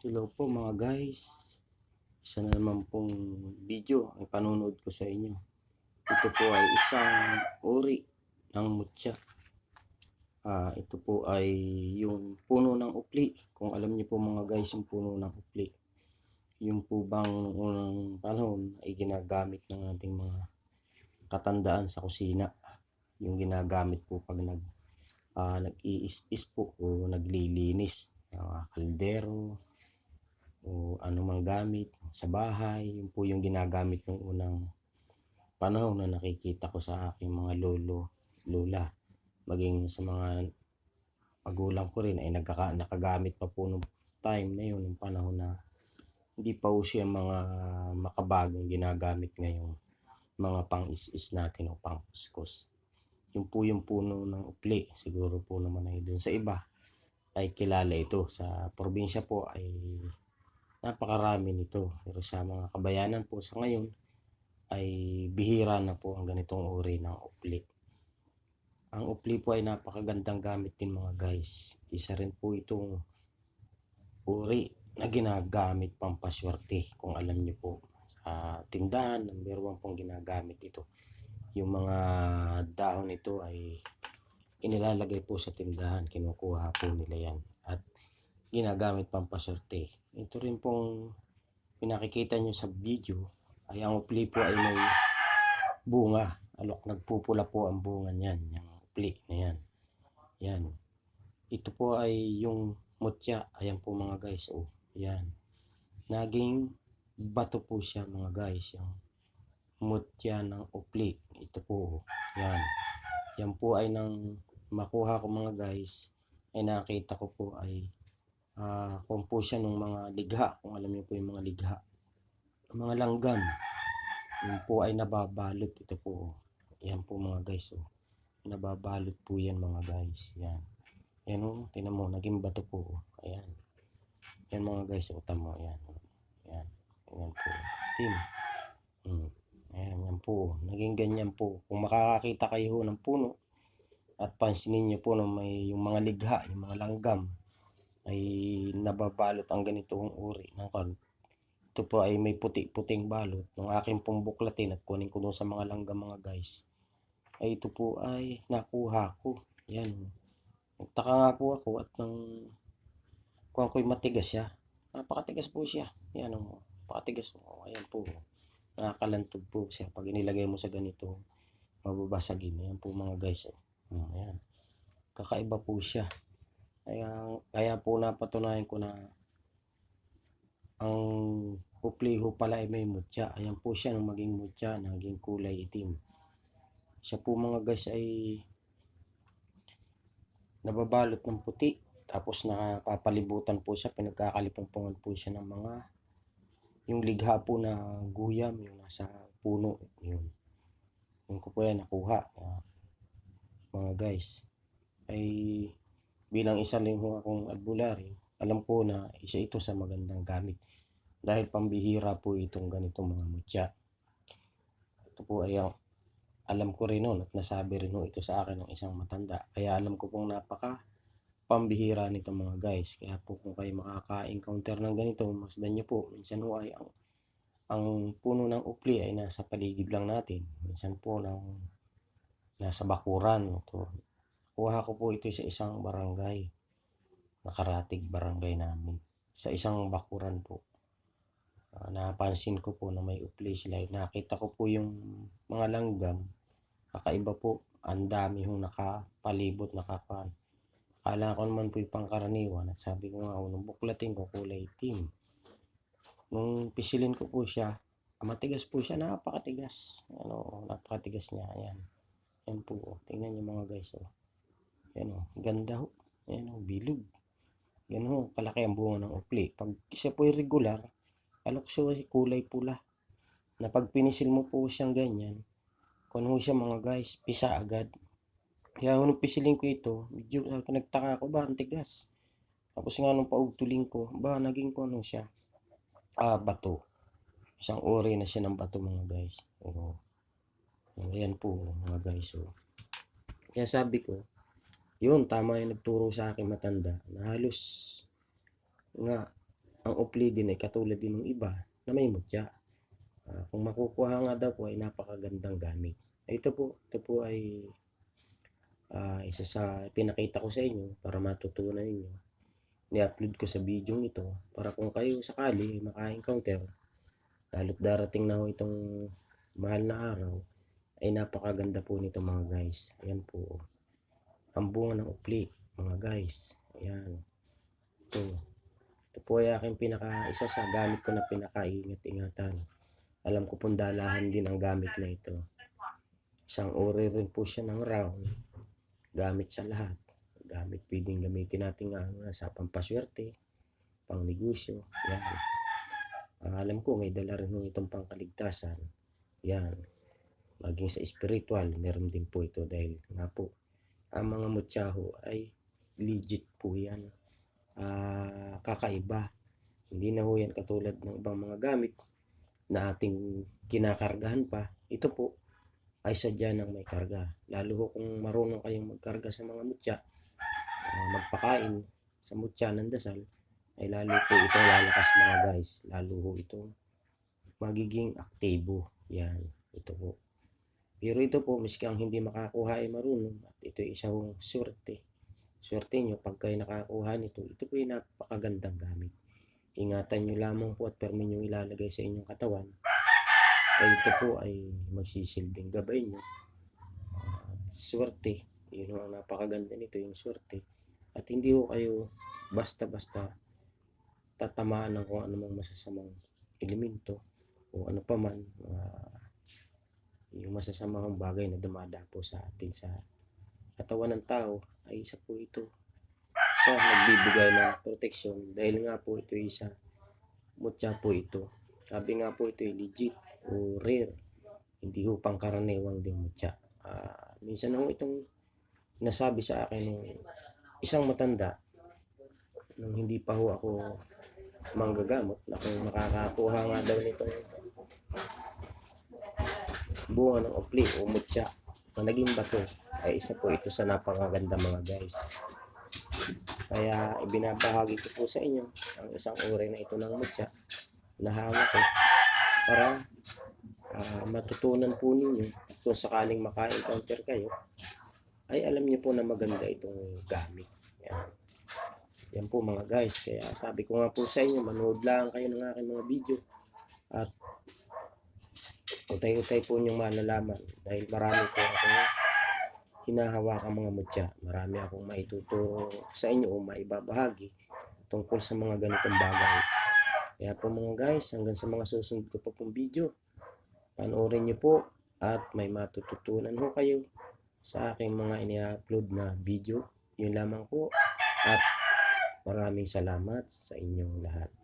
Hello po mga guys. Isa na naman pong video ang panunod ko sa inyo. Ito po ay isang uri ng mutya. Ah, ito po ay yung puno ng upli. Kung alam niyo po mga guys yung puno ng upli. Yung po bang unang panahon ay ginagamit ng ating mga katandaan sa kusina. Yung ginagamit po pag nag ah, nag-iis-is po o naglilinis. Mga kaldero, o anumang gamit sa bahay. Yun po yung ginagamit ng unang panahon na nakikita ko sa aking mga lolo, lola. Maging sa mga magulang ko rin ay nagkaka, nakagamit pa po nung time na yun, nung panahon na hindi pa po siya mga makabagong ginagamit ngayong mga pang-is-is natin o pang-kuskus. Yung po yung puno ng upli, siguro po naman ay doon sa iba ay kilala ito. Sa probinsya po ay napakarami nito. Pero sa mga kabayanan po sa ngayon ay bihira na po ang ganitong uri ng upli. Ang upli po ay napakagandang gamit din mga guys. Isa rin po itong uri na ginagamit pampaswerte kung alam niyo po sa tindahan number one pong ginagamit ito yung mga dahon nito ay inilalagay po sa tindahan kinukuha po nila yan ginagamit pampaswerte ito rin pong pinakikita nyo sa video ay ang upli po ay may bunga. Alok nagpupula po ang bunga niyan yung upli na yan. Yan. Ito po ay yung mutya. Ayan po mga guys oh. Yan. Naging bato po siya mga guys yung mutya ng upli. Ito po oh. yan. Yan po ay nang makuha ko mga guys ay nakita ko po ay po siya ng mga ligha kung alam niyo po yung mga ligha. Mga langgam yun po ay nababalot. Ito po oh. yan po mga guys oh. Nababalot po yan mga guys yan. Yan oh tinan mo naging bato po oh. ayan. Yan mga guys oh tamo yan. Yan yan po team. Hmm. ayan yan po naging ganyan po. Kung makakakita kayo ng puno at pansinin niyo po na may yung mga ligha yung mga langgam ay nababalot ang ganitong uri ng kon ito po ay may puti-puting balot ng aking pong buklatin at kunin ko doon sa mga langgam mga guys. Ay ito po ay nakuha ko. Yan. Nagtaka nga po ako at nang kuha ko'y matigas siya. Napakatigas po siya. Yan o napakatigas. O ayan po. Nakakalantog po siya. Pag inilagay mo sa ganito mababasagin. Yan po mga guys oh. Hmm, ayan. Kakaiba po siya kaya, kaya po napatunayan ko na ang pupliho pala ay may mutya. Ayan po siya nung maging mutya, naging kulay itim. Siya po mga guys ay nababalot ng puti. Tapos nakapapalibutan po siya, pinagkakalipungpungan po siya ng mga yung ligha po na guyam, yung nasa puno, yun. Yung ko po yan nakuha. mga guys. Ay bilang isa lang ho akong albularyo, alam ko na isa ito sa magandang gamit. Dahil pambihira po itong ganitong mga mutya. Ito po ay alam ko rin noon at nasabi rin ho ito sa akin ng isang matanda. Kaya alam ko pong napaka pambihira nito mga guys. Kaya po kung kayo makaka-encounter ng ganito, masdan nyo po. Minsan ho ay ang, ang puno ng upli ay nasa paligid lang natin. Minsan po ng nasa bakuran. Ito, kuha ko po ito sa isang barangay. Nakaratig barangay namin. Sa isang bakuran po. Ah, napansin ko po na may upli sila. Nakita ko po yung mga langgam. Kakaiba po. Ang dami hong nakapalibot, nakapan. Akala ko naman po yung pangkaraniwan. At sabi ko nga, nung buklatin ko, kulay itim. Nung pisilin ko po siya, ah, matigas po siya, napakatigas. Ano, napakatigas niya. Ayan. Yan po. Tingnan niyo mga guys. Oh. Yan oh. Ganda ho. Yan oh. Bilog. Yan ho. Kalaki ang bunga ng upli. Pag siya po regular, alok siya kulay pula. Na pag pinisil mo po siyang ganyan, kung siya mga guys, pisa agad. Kaya nung pisilin ko ito, medyo uh, nagtaka ako ba, ang tigas. Tapos nga nung paugtuling ko, ba, naging ko ano siya, ah, bato. Isang uri na siya ng bato mga guys. Oo. Ayan po mga guys. Oh. Kaya sabi ko, yun, tama yung nagturo sa akin matanda na halos nga ang upli din ay katulad din ng iba na may mutya. Ah, kung makukuha nga daw po ay napakagandang gamit. Ito po, ito po ay ah, isa sa pinakita ko sa inyo para matutunan ninyo. Ni-upload ko sa video ito para kung kayo sakali maka-encounter lalo't darating na ho itong mahal na araw ay napakaganda po nito mga guys. Ayan po. Ang bunga ng upli mga guys. Ayan. Ito. Ito po ay aking pinaka, isa sa gamit ko na pinakaingat-ingatan. Alam ko pong dalahan din ang gamit na ito. Isang uri rin po siya ng round. Gamit sa lahat. Gamit pwedeng gamitin natin nga ano, sa pampaswerte, pang negosyo. Yan. Ah, alam ko may dala rin itong pangkaligtasan. Yan. Maging sa spiritual, meron din po ito dahil nga po, ang mga mutyaho ay legit po yan. Ah, kakaiba. Hindi na ho yan katulad ng ibang mga gamit na ating kinakargahan pa. Ito po ay sadya ng may karga. Lalo ho kung marunong kayong magkarga sa mga mutya, ah, magpakain sa mutya ng dasal, ay lalo po itong lalakas mga guys. Lalo ho itong magiging aktibo. Yan. Ito po. Pero ito po, miski ang hindi makakuha ay marunong. At ito ay isang swerte. Swerte nyo pag kayo nakakuha nito. Ito po ay napakagandang gamit. Ingatan nyo lamang po at permi nyo ilalagay sa inyong katawan. Ay ito po ay magsisilbing gabay nyo. At swerte. Yun ang napakaganda nito, yung swerte. At hindi ho kayo basta-basta tatamaan ng kung anumang masasamang elemento o ano pa man ah, yung masasamang bagay na dumadapo sa atin sa katawan ng tao ay isa po ito sa nagbibigay ng proteksyon. Dahil nga po ito ay isa mutya po ito. Sabi nga po ito ay legit o rare. Hindi ho pangkaraniwang din mutya. Ah, minsan ho itong nasabi sa akin ng isang matanda nung hindi pa ho ako manggagamot na kung makakakuha nga daw nitong bunga ng opli o mutya na naging bato ay isa po ito sa napakaganda mga guys. Kaya ibinabahagi ko po sa inyo ang isang uri na ito ng mutya na hawak ko para ah, matutunan po ninyo kung sakaling maka-encounter kayo ay alam niyo po na maganda itong gamit. Yan. Yan po mga guys. Kaya sabi ko nga po sa inyo, manood lang kayo ng aking mga video. At utay-utay po niyong malalaman. Dahil marami po akong hinahawakang mga mutya. Marami akong maituturo sa inyo o maibabahagi tungkol sa mga ganitong bagay. Kaya po mga guys, hanggang sa mga susunod ko pa pong video, panoorin niyo po at may matututunan ho kayo sa aking mga ini-upload na video. Yun lamang po at maraming salamat sa inyong lahat.